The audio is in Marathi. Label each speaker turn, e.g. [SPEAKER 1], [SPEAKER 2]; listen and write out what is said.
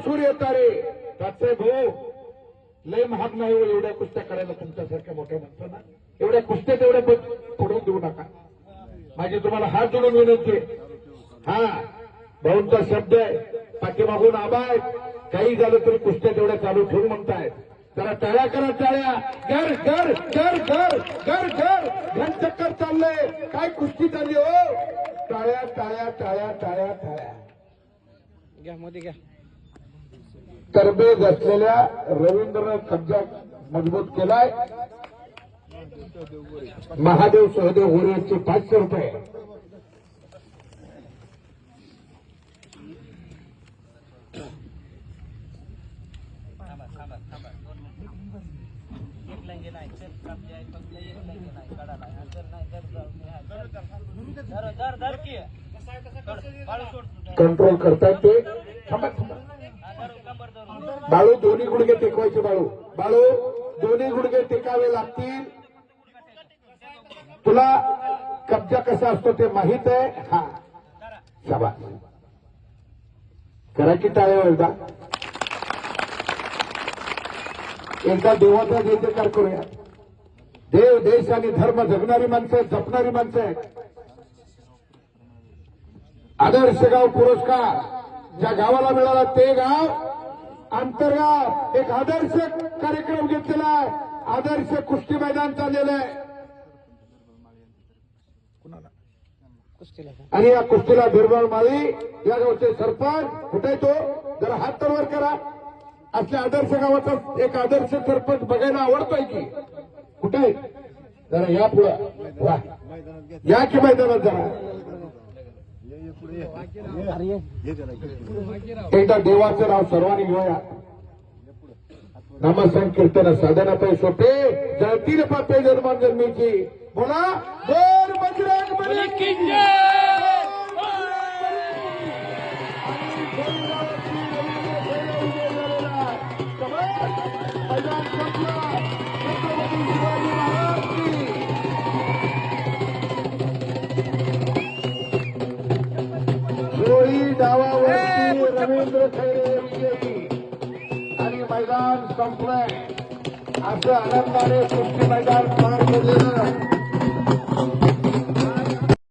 [SPEAKER 1] सुर येता रे त्याचे भाऊ लय महाग नाही हो एवढ्या कुस्त्या करायला तुमच्यासारख्या मोठ्या माणसांना. एवढ्या कुस्त्या तेवढ्या ब- पडून देऊ नका. माझी तुम्हाला हात जोडून विनंती आहे. हा भाऊंचा शब्द आहे. पाठीमागून आबाय काही झालं तरी कुस्त्या तेवढ्या चालू ठेवू म्हणतायत जरा टाळ्या करा टाळ्या. घर घर घर घर घर घर. घर चक्कर चाललंय. काय कुस्ती चालली हो? टाळ्या टाळ्या टाळ्या टाळ्या टाळ्या.
[SPEAKER 2] घ्या मोदी घ्या.
[SPEAKER 1] तरबेज असलेल्या रवींद्र कब्जा मजबूत केलाय. महादेव सहदेव होरेचे पाचशे रुपये. कंट्रोल करतात ते. थांबा थांबा. बाळू दोन्ही गुडघे टेकवायचे बाळू. बाळू दोन्ही गुडघे टेकावे लागतील. तुला कब्जा कसा असतो ते माहीत आहे? हा. शाबास. करा की टाळ्या एकदा. एकदा देवाचा जय जयकार करूया. देव देश आणि धर्म जगणारी माणसं आहेत जपणारी माणसं आहेत. आदर्श गाव पुरस्कार. ज्या गावाला मिळाला ते गाव आंतरगाव एक आदर्श कार्यक्रम घेतलेला आहे. आदर्श कुस्ती मैदान चाललेलं आहे. आणि या कुस्तीला बिरबल माळी या गावचे सरपंच कुठे तो? जरा हात तरवर करा. असल्या आदर्श गावाचा एक आदर्श सरपंच बघायला आवडतोय की? कुठे? जरा या पुढं. या की मैदानात जरा. एकदा देवाचं नाव सर्वांनी घेऊया. नामसंकीर्तन साधना पै सोपे. जळतील पापे जन्मान जन्मीची बोला बोल बजरंग बली. रवींद्र खैरे यांचेही आणि मैदान संपलंय. असं आनंदाने कुस्ती मैदान पार केलेलं